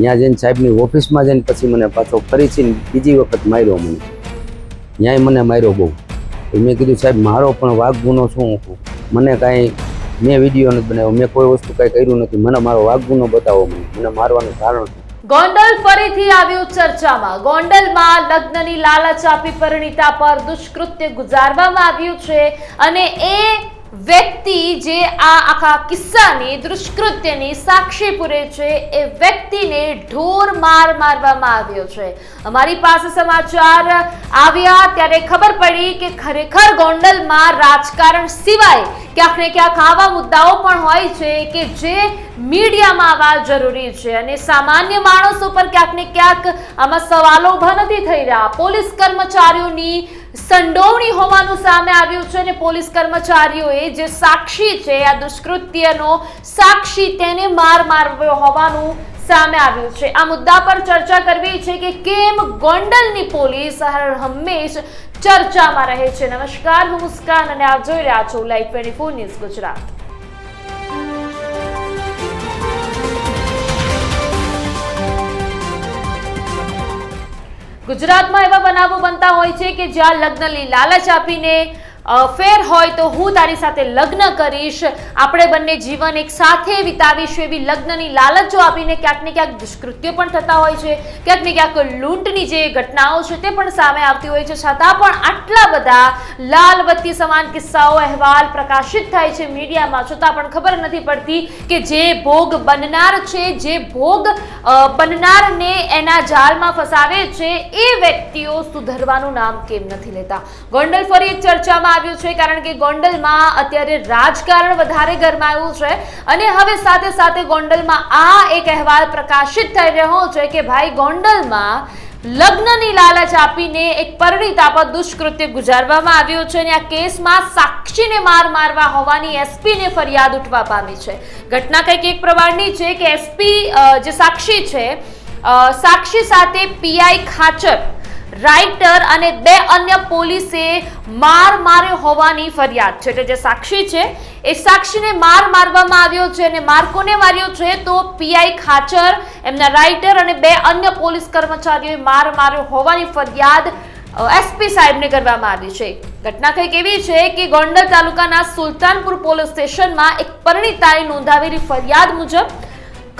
ત્યાં જઈને સાહેબની ઓફિસમાં જઈને પછી મને પાછો ફરીથી બીજી વખત માર્યો મને. ત્યાંય મને માર્યો બહુ. મેં કીધું, સાહેબ, મારો પણ વાઘ ગુનો શું મને કાંઈ, મેં વીડિયો નથી બનાવ્યો, મેં કોઈ વસ્તુ કાંઈ કર્યું નથી. મને મારો વાઘ ગુનો બતાવો મને. મને મારવાનું કારણ ગોંડલ ફરીથી આવ્યું ચર્ચામાં. ગોંડલમાં લગ્નની લાલચ આપી પરિણીતા પર દુષ્કૃત્ય ગુજારવામાં આવ્યું છે અને એ વ્યક્તિ જે આ આખા કિસ્સાની દુષ્કૃત્યની સાક્ષી પૂરે છે, એ વ્યક્તિને ઢોર માર મારવામાં આવ્યો છે. અમારી પાસે સમાચાર આવ્યા ત્યારે ખબર પડી કે ખરેખર ગોંડલમાં રાજકારણ સિવાય ક્યાંક ને ક્યાંક આવા મુદ્દાઓ પણ હોય છે કે જે મીડિયામાં આવવા જરૂરી છે અને સામાન્ય માણસો ઉપર ક્યાંક ને ક્યાંક આમાં સવાલો ઊભા નથી થઈ રહ્યા. પોલીસ કર્મચારીઓની સંડોવણી હોવાનું સામે આવ્યું છે અને પોલીસ કર્મચારીઓએ જે સાક્ષી છે, આ દુષ્કૃત્યનો સાક્ષી તેને માર માર્યો હોવાનું સામે આવ્યું છે. આ મુદ્દા પર ચર્ચા કરવી છે કે કેમ ગોંડલની પોલીસ હંમેશ ચર્ચામાં રહે છે. નમસ્કાર, હું મુસ્કાન અને આપ જોઈ રહ્યા છો લાઈવ ટ્વેન્ટી ન્યૂઝ ગુજરાત. ગુજરાતમાં એવા બનાવો બનતા હોય છે કે જ્યાં લગ્નની લાલચ આપીને ફેર હોય તો હું તારી સાથે લગ્ન કરીશ. આપણે બંને જીવન એક સાથે વિતાવીશું એવી લગ્નની લાલચો આપીને ક્યાંક ને ક્યાંક દુષ્કૃત્ય પણ થતા હોય છે. ક્યાંક ને ક્યાંક લૂંટની જે ઘટનાઓ છે તે પણ સામે આવતી હોય છે. છતાં પણ આટલા બધા લાલબત્તી સમાન કિસ્સાઓ, અહેવાલ પ્રકાશિત થાય છે મીડિયામાં. છતાં પણ ખબર નથી પડતી કે જે ભોગ બનનાર છે, જે ભોગ બનનારને એના જાળમાં ફસાવે છે એ વ્યક્તિઓ સુધરવાનું નામ કેમ નથી લેતા? ગોંડલ ફરી એક ચર્ચામાં આવ્યું છે, કારણ કે ગોંડલમાં અત્યારે રાજકારણ વધારે ગરમાયું છે. અને હવે સાથે સાથે ગોંડલમાં આ એક અહેવાલ પ્રકાશિત થઈ રહ્યો છે કે ભાઈ ગોંડલમાં લગ્નની લાલચ આપીને એક પરિણીતા પર દુષ્કૃત્ય ગુજારવામાં આવ્યું છે અને આ કેસમાં સાક્ષીને માર મારવા હોવાની એસપીને ફરિયાદ ઉઠવા પામી છે. ઘટના કંઈક એક પ્રમાણની છે કે એસપી જે સાક્ષી છે સાક્ષી સાથે પીઆઈ ખાચર રાઇટર અને બે અન્ય પોલીસે માર માર્યો હોવાની ફરિયાદ છે એટલે જે સાક્ષી છે, એ સાક્ષીને માર મારવામાં આવ્યો છે અને માર કોને માર્યો છે તો પીઆઈ ખાચર, એમના રાઇટર અને બે અન્ય પોલીસ કર્મચારીઓએ માર માર્યો હોવાની ફરિયાદ એસપી સાહેબને કરવામાં આવી છે. ઘટના કંઈક એવી છે કે ગોંડલ તાલુકાના સુલતાનપુર પોલીસ સ્ટેશનમાં એક પરિણીતાએ નોંધાવેલી ફરિયાદ મુજબ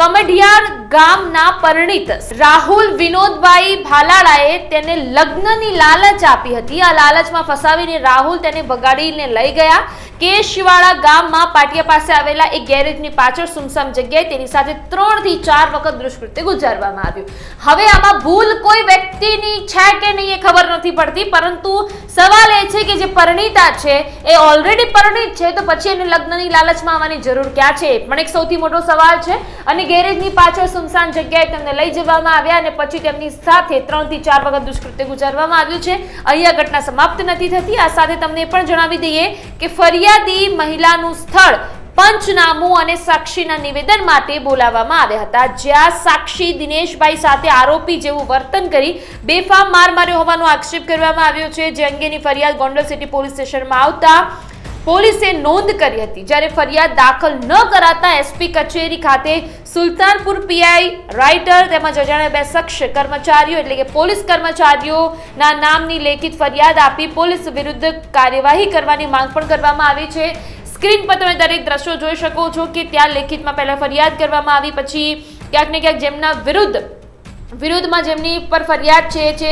કમઢિયાર ગામના પરિણીત રાહુલ વિનોદભાઈ ભાલાળાએ તેને લગ્નની લાલચ આપી હતી. આ લાલચમાં ફસાવીને રાહુલ તેને બગાડીને લઈ ગયા. કેશવાડા ગામમાં પાટિયા પાસે આવેલા એક ગેરેજની પાછળ સુમસામ જગ્યાએ તેની સાથે ત્રણથી ચાર વખત દુષ્કૃત્ય ગુજારવામાં આવ્યું. હવે આમાં ભૂલ કોઈ વ્યક્તિની છે કે નહીં એ ખબર નથી પડતી, પરંતુ સવાલ એ છે કે જે પરિણીતા છે, એ ઓલરેડી પરિણીત છે, તો પછી એને લગ્નની લાલચમાં આવવાની જરૂર ક્યાં છે? પણ એક સૌથી મોટો સવાલ છે. અને ગેરેજની પાછળ સુમસાન જગ્યાએ તેમને લઈ જવામાં આવ્યા અને પછી તેમની સાથે ત્રણથી ચાર વખત દુષ્કૃત્ય ગુજારવામાં આવ્યું છે. અહીંયા ઘટના સમાપ્ત નથી થતી. આ સાથે તમને પણ જણાવી દઈએ કે ફરિયાદી મહિલાનું સ્થળ પંચનામું અને સાક્ષીના નિવેદન માટે બોલાવવામાં આવ્યા હતા. જ્યાં સાક્ષી દિનેશભાઈ સાથે આરોપી જેવું વર્તન કરી બેફામ માર માર્યો હોવાનો આક્ષેપ કરવામાં આવ્યો છે. જે અંગેની ફરિયાદ ગોંડલ સિટી પોલીસ સ્ટેશનમાં આવતા પોલીસે નોંધ કરી હતી. જ્યારે ફરિયાદ દાખલ ન કરાતા એસપી કચેરી ખાતે સુલતાનપુર પીઆઈ રાઇટર તેમજ અજાણ્યા બે શખ્સ કર્મચારીઓ એટલે કે પોલીસ કર્મચારીઓના નામની લેખિત ફરિયાદ આપી પોલીસ વિરુદ્ધ કાર્યવાહી કરવાની માંગ પણ કરવામાં આવી છે. સ્ક્રીન પર તમે દરેક દ્રશ્યો જોઈ શકો છો કે ત્યાં લેખિતમાં પહેલાં ફરિયાદ કરવામાં આવી, પછી ક્યાંક ને ક્યાંક જેમના વિરુદ્ધ, વિરુદ્ધમાં જેમની પર ફરિયાદ છે, જે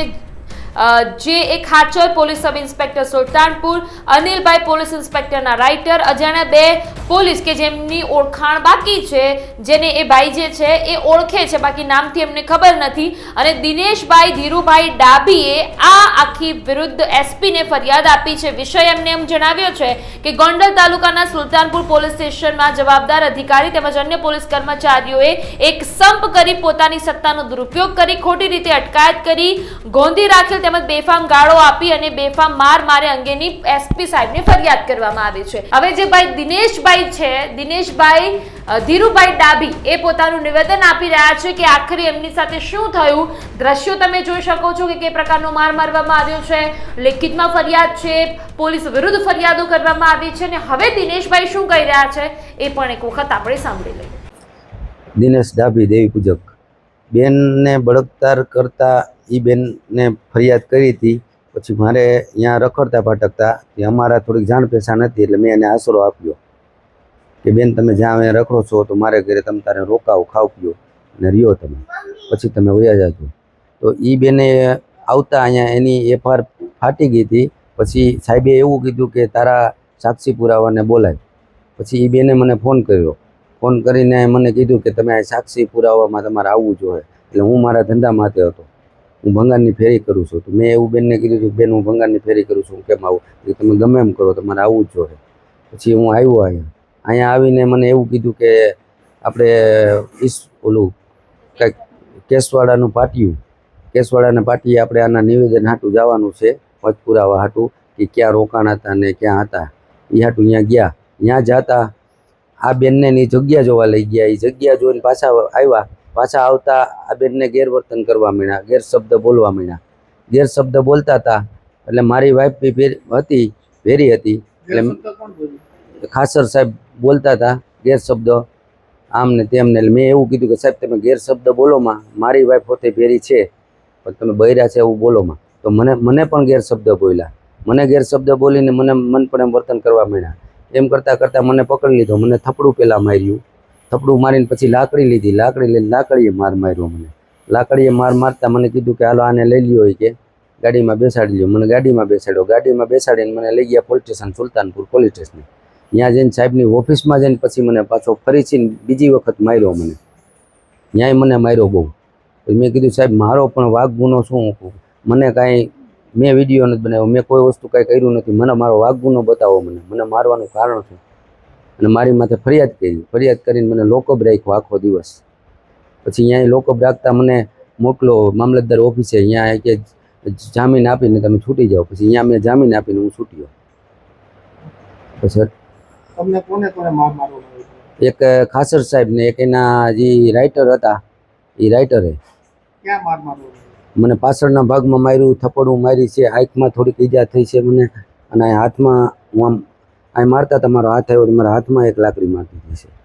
જે એક Khachar police sub inspector Sultanpur, Anilbhai police ઇન્સ્પેક્ટરના writer, અજાણ્યા બે પોલીસ કે જેમની ઓળખાણ બાકી છે, જેને એ ભાઈ જે છે એ ઓળખે છે, બાકી નામથી એમને ખબર નથી. અને દિનેશભાઈ ધીરુભાઈ ડાભીએ આ આખી વિરુદ્ધ એસપીને ફરિયાદ આપી છે. વિષય એમને એમ જણાવ્યો છે કે ગોંડલ તાલુકાના સુલતાનપુર પોલીસ સ્ટેશનમાં જવાબદાર અધિકારી તેમજ અન્ય પોલીસ કર્મચારીઓએ એક સંપ કરી પોતાની સત્તાનો દુરુપયોગ કરી, ખોટી રીતે અટકાયત કરી, ગોંધી રાખેલ તેમજ બેફામ ગાળો આપી અને બેફામ માર મારે અંગેની એસપી સાહેબને ફરિયાદ કરવામાં આવી છે. હવે જે ભાઈ દિનેશભાઈ છે, દિનેશભાઈ ધીરુભાઈ ડાભી એ પોતાનું નિવેદન આપી રહ્યા છે કે આખરે એમની સાથે શું થયું? દ્રશ્યો તમે જોઈ શકો છો કે કઈ પ્રકારનો માર મારવામાં આવ્યો છે. લેખિતમાં ફરિયાદ છે, પોલીસ વિરુદ્ધ ફરિયાદો કરવામાં આવી છે અને હવે દિનેશભાઈ શું કહી રહ્યા છે એ પણ એક વખત આપણે સાંભળી લઈએ. દિનેશ ડાભી, દેવી પૂજક. બેનને બળાત્કાર કરતા એ બેનને ફરિયાદ કરી હતી. પછી મારે ત્યાં રખડતા ભટકતા એ અમારા થોડીક જાણ પહેચાન હતી એટલે મેં એને આશરો આપ્યો કે બેન તમે જ્યાં અહીંયા રખડો છો તો મારે ઘરે તમે તારે રોકાવો, ખાવ, પીઓ અને રહ્યો તમે. પછી તમે વયા જાજો. તો એ બેને આવતા અહીંયા એની એફઆર ફાટી ગઈ હતી. પછી સાહેબે એવું કીધું કે તારા સાક્ષી પુરાવાને બોલાય. પછી એ બેને મને ફોન કર્યો. ફોન કરીને મને કીધું કે તમે આ સાક્ષી પુરાવામાં તમારે આવવું જોઈએ. એટલે હું મારા ધંધા માટે હતો. હું ભંગારની ફેરી કરું છું. તો મેં એવું બેનને કીધું હતું બેન, હું ભંગારની ફેરી કરું છું. હું કેમ આવું? તમે ગમે એમ કરો, તમારે આવવું જ જોઈએ. પછી હું આવ્યો અહીંયા. અહીંયા આવીને મને એવું કીધું કે, આપણે ઈસ ઓલું કંઈક કેસવાડાનું પાટિયું કેસવાડાના પાટીએ આપણે આના નિવેદન હાટું જવાનું છે મત પુરાવા હાટું, કે ક્યાં રોકાણ હતા ને ક્યાં હતા. એ હાટું ત્યાં ગયા. ત્યાં જતા આ બેનને જગ્યા જોવા લઈ ગયા. એ જગ્યા જોઈને પાછા આવ્યા. પાછા આવતા આ બેનને ગેરવર્તન કરવા માંડ્યા. ગેરશબ્દ બોલવા માંડ્યા. ગેરશબ્દ બોલતા હતા. એટલે મારી વાઈફ બી હતી ભેરી હતી. એટલે ખાસર સાહેબ બોલતા હતા ગેરશબ્દ. આમ ને તેમને એટલે મેં એવું કીધું કે સાહેબ તમે ગેરશબ્દ બોલોમાં મારી વાઈફ પોતે ભેરી છે. પણ તમે બૈરા છે એવું બોલોમાં તો મને મને પણ ગેરશબ્દ બોલ્યા. મને ગેરશબ્દ બોલીને મને મન પણ એમ વર્તન કરવા માંડ્યા. એમ કરતાં કરતાં મને પકડી લીધો. મને થપડું પહેલાં માર્યું. થપડું મારીને પછી લાકડી લીધી. લાકડી લઈને લાકડીએ માર માર્યો મને. લાકડીએ માર મારતા મને કીધું કે હાલો આને લઈ લ્યો કે ગાડીમાં બેસાડી લ્યો. મને ગાડીમાં બેસાડ્યો. ગાડીમાં બેસાડીને મને લઈ ગયા police station, Sultanpur police station. ત્યાં જઈને સાહેબની ઓફિસમાં જઈને પછી મને પાછો ફરીથી બીજી વખત માર્યો મને. ત્યાંય મને માર્યો બહુ. મેં કીધું, સાહેબ, મારો પણ વાઘ ગુનો શું? મને કાંઈ મેં વીડિયો નથી બનાવ્યો મેં કોઈ વસ્તુ કાંઈ કર્યું નથી. મને મારો વાઘ ગુનો બતાવો મને. મને મારવાનું કારણ છે અને મારી માથે ફરિયાદ કરી. ફરિયાદ કરીને મને લોકઅપ રાખ્યો આખો દિવસ. પછી અહીંયા લોકઅપ રાખતા મને મોકલો મામલતદાર ઓફિસે. અહીંયા કે જામીન આપીને તમે છૂટી જાઓ. પછી અહીંયા મેં જામીન આપીને હું છૂટ્યો. પછી તમને કોને કોને માર મારવામાં એક ખાસર સાહેબ ને એક એના જે રાઇટર હતા એ રાઇટરે ક્યાં માર મને પાછળના ભાગમાં માર્યું, થપ્પડું મારી છે આંખમાં થોડીક ઈજા થઈ છે મને, અને હાથમાં હું આમ આ મારતા તમારો હાથ આવ્યો મારા હાથમાં એક લાકડી મારતી હતી છે